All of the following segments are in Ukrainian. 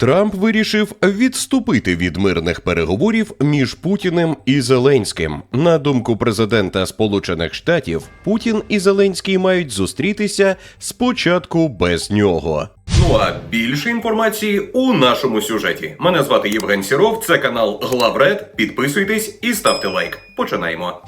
Трамп вирішив відступити від мирних переговорів між Путіним і Зеленським. На думку президента Сполучених Штатів, Путін і Зеленський мають зустрітися спочатку без нього. Ну а більше інформації у нашому сюжеті. Мене звати Євген Сіров, це канал Главред. Підписуйтесь і ставте лайк. Починаємо.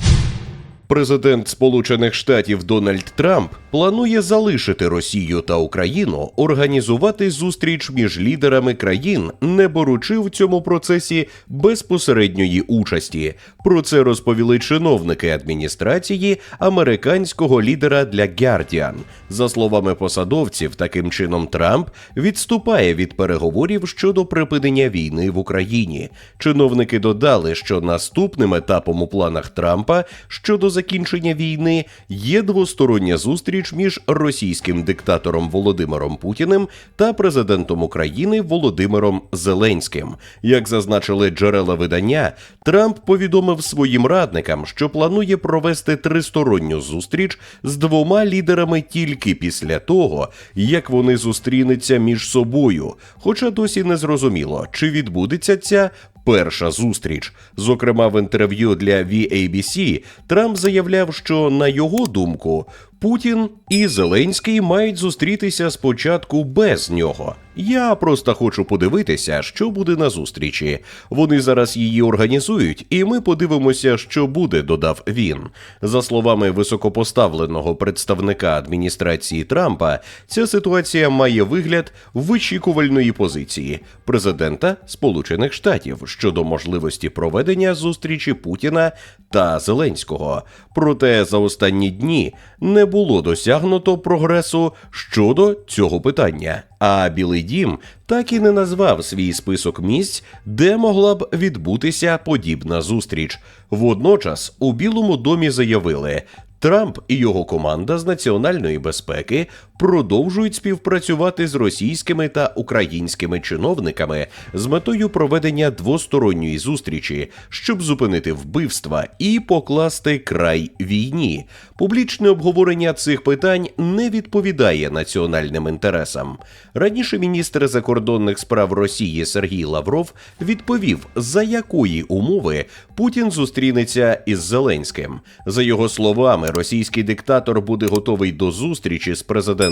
Президент Сполучених Штатів Дональд Трамп планує залишити Росію та Україну, організувати зустріч між лідерами країн, не беручи в цьому процесі безпосередньої участі. Про це розповіли чиновники адміністрації американського лідера для Guardian. За словами посадовців, таким чином Трамп відступає від переговорів щодо припинення війни в Україні. Чиновники додали, що наступним етапом у планах Трампа щодо закінчення війни є двостороння зустріч між російським диктатором Володимиром Путіним та президентом України Володимиром Зеленським. Як зазначили джерела видання, Трамп повідомив своїм радникам, що планує провести тристоронню зустріч з двома лідерами тільки після того, як вони зустрінуться між собою. Хоча досі не зрозуміло, чи відбудеться ця перша зустріч. Зокрема, в інтерв'ю для VABC Трамп заявляв, що на його думку Путін і Зеленський мають зустрітися спочатку без нього. Я просто хочу подивитися, що буде на зустрічі. Вони зараз її організують, і ми подивимося, що буде, додав він. За словами високопоставленого представника адміністрації Трампа, ця ситуація має вигляд вичікувальної позиції президента Сполучених Штатів щодо можливості проведення зустрічі Путіна та Зеленського. Проте за останні дні не було досягнуто прогресу щодо цього питання. А Білий Дім так і не назвав свій список місць, де могла б відбутися подібна зустріч. Водночас у Білому домі заявили. Трамп і його команда з національної безпеки продовжують співпрацювати з російськими та українськими чиновниками з метою проведення двосторонньої зустрічі, щоб зупинити вбивства і покласти край війні. Публічне обговорення цих питань не відповідає національним інтересам. Раніше міністр закордонних справ Росії Сергій Лавров відповів, за якої умови Путін зустрінеться із Зеленським. За його словами, російський диктатор буде готовий до зустрічі з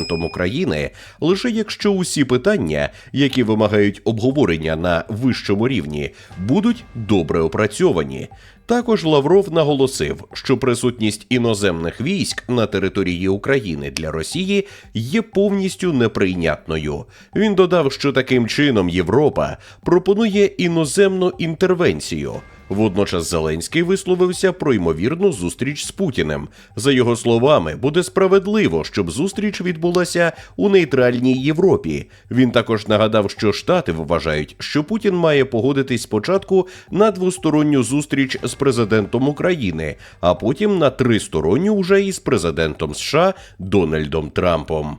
президентом України лише якщо усі питання, які вимагають обговорення на вищому рівні, будуть добре опрацьовані. Також Лавров наголосив, що присутність іноземних військ на території України для Росії є повністю неприйнятною. Він додав, що таким чином Європа пропонує іноземну інтервенцію. Водночас Зеленський висловився про ймовірну зустріч з Путіним. За його словами, буде справедливо, щоб зустріч відбулася у нейтральній Європі. Він також нагадав, що Штати вважають, що Путін має погодитись спочатку на двосторонню зустріч з президентом України, а потім на тристоронню уже із президентом США Дональдом Трампом.